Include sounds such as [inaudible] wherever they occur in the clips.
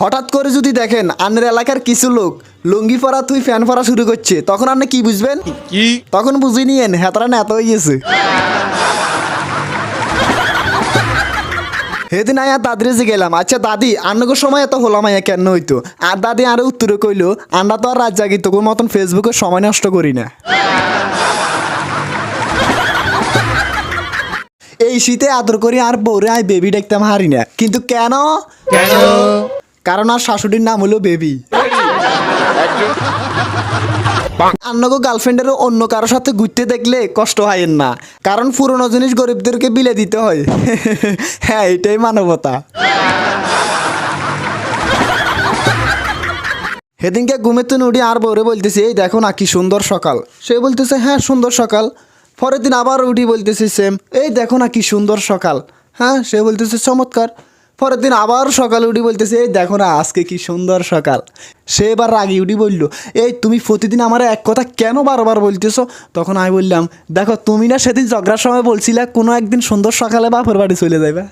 হঠাৎ করে যদি দেখেন আন্নের এলাকার কিছু লোক লুঙ্গি পরা তুই ফ্যান পরা শুরু করছে তখন আপনি কি বুঝবেন? কি? তখন বুঝি নিয়েন হেতারা নেতা হয়ে গেছে। সেদিন আয়া দাদিরে যে গেলাম। আচ্ছা দাদি আন্নগো সময় এত হলাম আয়া কেন হইতো? আর দাদি আরও উত্তরে কইলো আমরা তো আর রাত জাগি তোর মতন ফেসবুকে সময় নষ্ট করি না। এই শীতে আদর করি আর বউরে আই বেবি দেখতাম হারি না কিন্তু কেন? কেন? কারণ আর শাশুড়ির নাম হলো বেবি। আন্নগো গার্লফ্রেন্ডের অন্য কারোর সাথে ঘুরতে দেখলে কষ্ট হয় না। কারণ পুরনো জিনিস গরিবদেরকে বিলে দিতে হয়। [laughs] হ্যাঁ এটাই মানবতা। সেদিনকে ঘুমের তো উঠি আর বউরে বলতেছি, এই দেখো না কি সুন্দর সকাল। সে বলতেছে হ্যাঁ সুন্দর সকাল। পরের দিন আবার উঠি বলতেছি সেম এই দেখো না কি সুন্দর সকাল। হ্যাঁ সে বলতেছে, চমৎকার। পরের দিন আবার সকালে উঠি বলতেছে, এই দেখো না, আজকে কি সুন্দর সকাল। সে এবার রাগি উঠি বলল, এই তুমি প্রতিদিন আমার এক কথা কেন বারবার বলতেছো? তখন আমি বললাম, দেখো, তুমি না সেদিন ঝগড়ার সময় বলছিলে কোনো একদিন সুন্দর সকালে বাপের বাড়ি চলে যাবে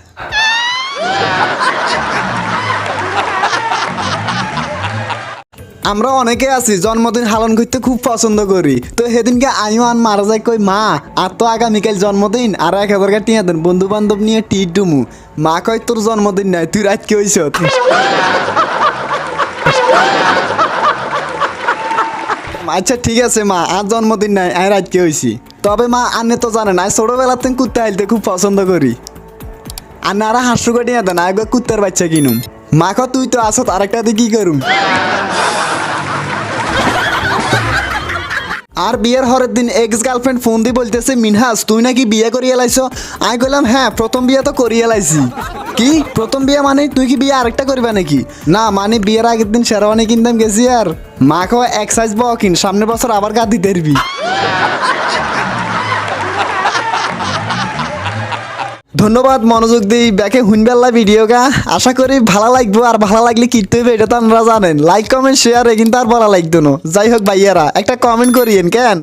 আমরা অনেকে আছি, জন্মদিন পালন করতে খুব পছন্দ করি। তো সেদিনকে আমিও আন মারা যায় কই, মা, আর তো আগামীকাল জন্মদিন, আর এক হাজার টিয়া দেন বন্ধু বান্ধব নিয়ে টিট ডুমু। মা কয়, তোর জন্মদিন নাই, তুই রাত কি হইছ? আচ্ছা ঠিক আছে, মা, আর জন্মদিন নাই, আমি রাত কি হয়েছি তবে মা আনে তো জানেন আমি ছোটবেলা থেকে কুত্তে আইলতে খুব পছন্দ করি। আর না হাসু কাটিয়ে দেন একবার কুত্তার বাচ্চা কিনুম। মা ক তুই তো আসত আরেকটা দিয়ে কি করুম? আর বিয়ের হরের দিন এক্স গার্লফ্রেন্ড ফোন দিয়ে বলতেছে মিনহাস তুই নাকি বিয়ে করিয়ে লাইছ আমি কইলাম হ্যাঁ প্রথম বিয়ে তো করিয়ে লাইছি কি? প্রথম বিয়ে মানে? তুই কি বিয়ে আরেকটা করিবা নাকি? না মানে বিয়ের আগের দিন শেরওয়ানি কিনতাম গেছি আর। মা এক্সাইজ এক সাইজ বকিন কিন সামনের বছর আবার গা দিতে ধন্যবাদ মনোযোগ দিই ব্যাকে হুনবেল্লা ভিডিও গা আশা করি ভালো লাগবো আর ভালো লাগলে কিনতে হবে এটা তো আমরা জানেন। লাইক কমেন্ট শেয়ার কিন্তু আর বলা লাগতো না। যাই হোক ভাইয়ারা, একটা কমেন্ট করিয়েন, কেন?